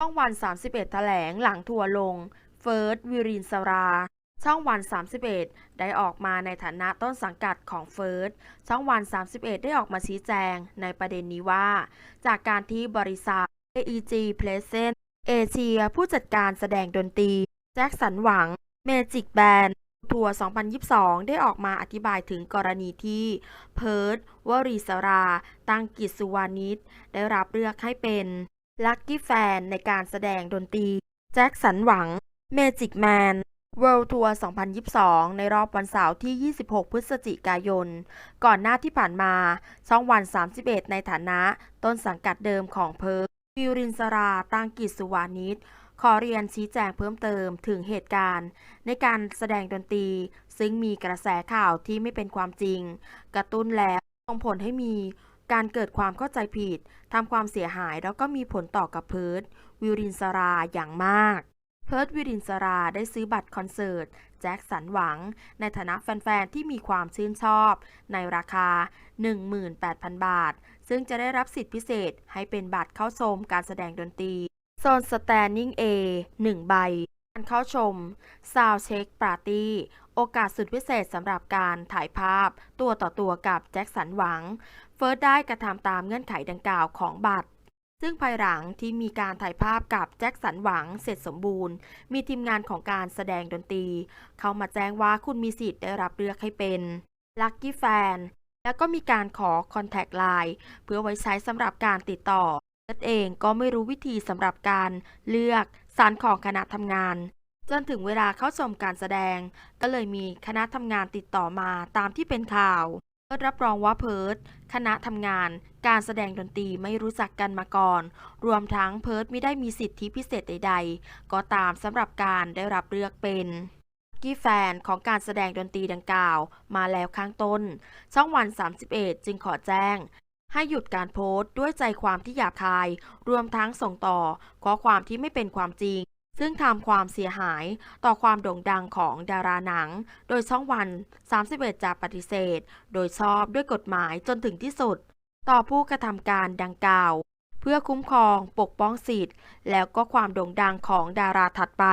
ช่องวัน 31 แถลงหลังทัวร์ลง เฟิร์สวิรินสรา ช่องวัน 31 ได้ออกมาในฐานะต้นสังกัดของเฟิร์ส ช่องวัน 31 ได้ออกมาชี้แจงในประเด็นนี้ว่า จากการที่บริษัท AEG Present เอเชียผู้จัดการแสดงดนตรี แจ็คสันหวัง เมจิกแบนทัวร์ 2022 ได้ออกมาอธิบายถึงกรณีที่ เพิร์ดวรีสรา ตังกิจสุวานิชได้รับเลือกให้เป็น ลัคกี้แฟนในการแสดงดนตรี แจ็คสันหวัง เมจิกแมน World Tour 2022 ในรอบวันเสาร์ที่ 26 พฤศจิกายน ก่อนหน้าที่ผ่านมา ช่องวัน 31 ในฐานะ ต้นสังกัดเดิมของเพิร์ดวิวรินสราตังกิจสุวานิชขอเรียนชี้แจงเพิ่มเติมถึงเหตุการณ์ ในการแสดงดนตรี ซึ่งมีกระแสข่าวที่ไม่เป็นความจริง กระตุ้นแล้วส่งผลให้มี การเกิดความเข้าใจผิดทำความเสียหายแล้วก็มีผลต่อกับเพิร์ดวิรินสราอย่างมาก เพิร์ดวิรินสราได้ซื้อบัตรคอนเสิร์ต แจ็คสันหวัง ในฐานะแฟน ๆ ที่มีความชื่นชอบ ในราคา 18,000 บาท ซึ่งจะได้รับสิทธิพิเศษให้เป็นบัตรเข้าชมการแสดงดนตรีโซน Standing A 1 ใบ การเข้าชม Sound Check Party โอกาสสุดพิเศษสำหรับการถ่ายภาพตัวต่อตัวกับแจ็คสันหวัง เฟิร์สได้กระทำตามเงื่อนไขดังกล่าวของบัตร ซึ่งภายหลังที่มีการถ่ายภาพกับแจ็คสันหวังเสร็จสมบูรณ์ มีทีมงานของการแสดงดนตรี เข้ามาแจ้งว่าคุณมีสิทธิ์ได้รับเลือกให้เป็น Lucky Fan แล้วก็มีการขอ Contact Line เพื่อไว้ใช้สำหรับการติดต่อเฟิร์สเองก็ไม่รู้วิธีสำหรับการเลือก สารของคณะทำงาน จนถึงเวลาเข้าชมการแสดง ก็เลยมีคณะทำงานติดต่อมาตามที่เป็นข่าวเพิร์ดรับรองว่าเพิร์ดคณะทำงาน การแสดงดนตรีไม่รู้จักกันมาก่อน รวมทั้งเพิร์ดไม่ได้มีสิทธิพิเศษใด ๆ ก็ตามสำหรับการได้รับเลือกเป็นกี้แฟนของการแสดงดนตรีดังกล่าว มาแล้วข้างต้น ช่องวัน 31 จึงขอแจ้ง ให้หยุดการโพสต์ด้วยใจความที่หยาบคาย รวมทั้งส่งต่อข้อความที่ไม่เป็นความจริง ซึ่งทำความเสียหายต่อความโด่งดังของดาราหนัง โดยช่องวัน 31จะปฏิเสธ โดยชอบด้วยกฎหมายจนถึงที่สุด ต่อผู้กระทำการดังกล่าว เพื่อคุ้มครองปกป้องสิทธิ์ แล้วก็ความโด่งดังของดาราถัดไป